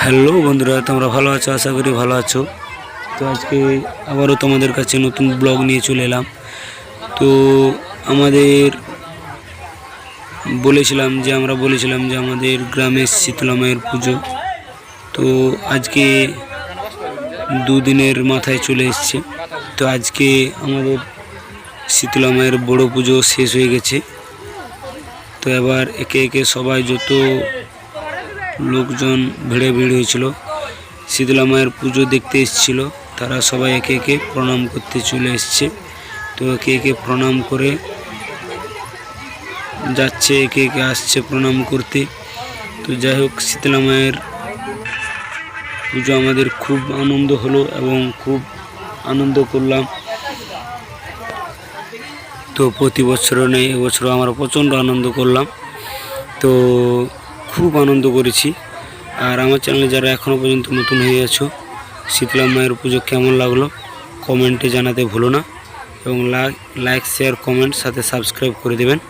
Hello বন্ধুরা, তোমরা ভালো আছো? আশা করি ভালো আছো। তো আজকে আবারও তোমাদের কাছে নতুন ব্লগ নিয়ে চলে এলাম। তো আমাদের বলেছিলাম যে, আমরা বলেছিলাম যে, আমাদের গ্রামে শীতলা মায়ের পুজো। তো আজকে দুদিনের মাথায় চলে এসছে। তো আজকে আমাদের শীতলা মায়ের বড়ো পুজো শেষ হয়ে গেছে। তো এবার একে একে সবাই যত লোকজন ভিড়ে ভিড় হয়েছিল। শীতলা মায়ের পুজো দেখতে এসেছিল। তারা সবাই একে একে প্রণাম করতে চলে এসছে। তো একে একে প্রণাম করে যাচ্ছে, একে একে আসছে প্রণাম করতে। তো যাই হোক, শীতলা মায়ের পুজো আমাদের খুব আনন্দ হলো এবং খুব আনন্দ করলাম। তো প্রতি বছরও নেই, এবছরও আমরা প্রচণ্ড আনন্দ করলাম। তো খুব আনন্দ করেছি। আর আমার চ্যানেলে যারা এখনও পর্যন্ত নতুন হয়ে আছো, শীতলা মায়ের পুজো কেমন লাগল কমেন্টে জানাতে ভুলো না। এবং লাইক শেয়ার কমেন্ট সাথে সাবস্ক্রাইব করে দেবেন।